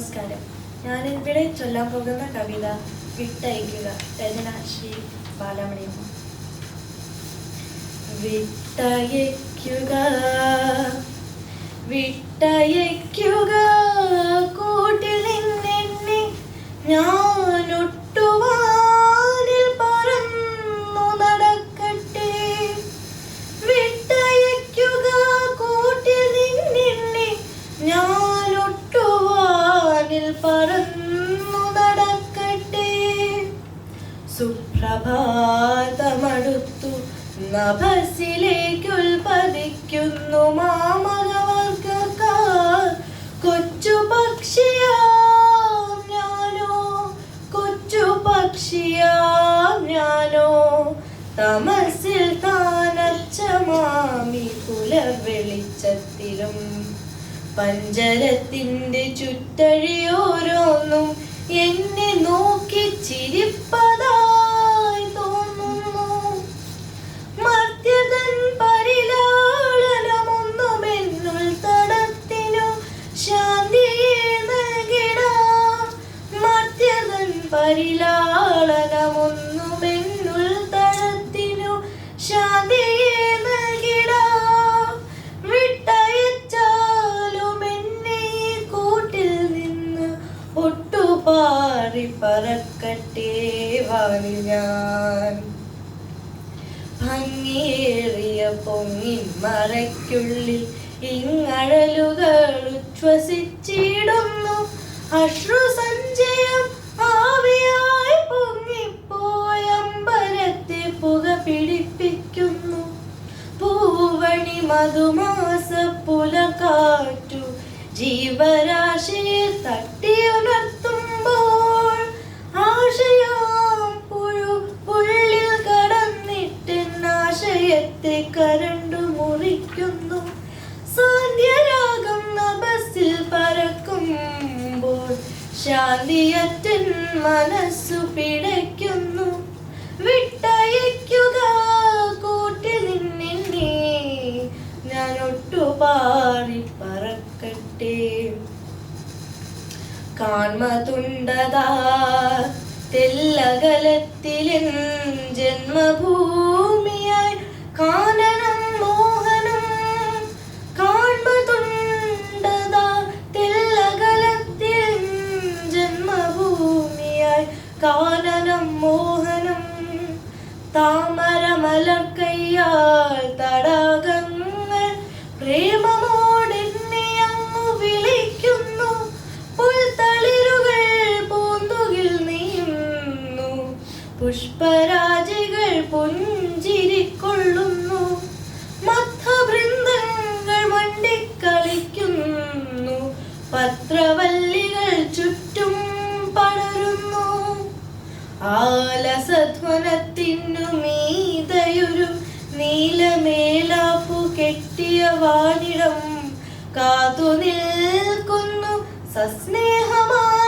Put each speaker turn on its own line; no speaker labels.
നമസ്കാരം. ഞാൻ ഇവിടെ ചൊല്ലാൻ പോകുന്ന കവിത വിട്ടയക്കുക രചന ശ്രീ ബാലമണി വിട്ടയക്കുക വിട്ടയക്കുക സുപ്രഭാതമടുത്തു. നഭസിലേക്കുൽപ്പതിക്കുന്നു മാമകവർഗക്കാർ. കൊച്ചു പക്ഷിയാം ഞാനോ കൊച്ചു പക്ഷിയാം ഞാനോ. തമസിൽ താനച്ച മാമി പുലർവെളിച്ചത്തിലും. പഞ്ചരത്തിന്റെ ചുറ്റഴിയോരോന്നും എന്നെ നോക്കി ശാന്തിയെ കൂട്ടിൽ നിന്ന് ഞാൻ. മറയ്ക്കുള്ളിൽ ഇങ്ങഴലുകൾ ഉച്ഛ്വസിച്ചിടുന്നു അശ്രു സഞ്ചയം ആവിയായി പൊങ്ങിപ്പോയ അമ്പലത്തെ പുക പിടിപ്പിക്കുന്നു. പൂവണി മധുമാസ പുലകാറ്റു ജീവരാശിയെ തട്ടിയുണർത്തുമ്പോൾ ആശയാം പുഴു ഉള്ളിൽ കടന്നിട്ട് ആശയത്തെ കരണ്ടു മുറിക്കുന്നു. ശാന്തിയറ്റൻ മനസ്സു പിടയ്ക്കുന്നു. വിട്ടയക്കുക കൂട്ടിൽ നിന്നെ ഞാൻ ഒട്ടുപാറി പറക്കട്ടെ. കാൺമതുണ്ടതാ തെല്ലകലത്തിലും ജന്മഭൂമിയായി പുഷ്പരാജികൾ പുഞ്ചിരിക്കൊള്ളുന്നു. മത്തവൃന്ദങ്ങൾ വണ്ടിക്കളിക്കുന്നു പത്രവല്ലികൾ ചുറ്റും പടരുന്നു. ആലസധ്വനത്തിനു മീതയൊരു നീലമേലാപ്പു കെട്ടിയ വാനിടം കാത്തു നിൽക്കുന്നു സസ്നേഹമായി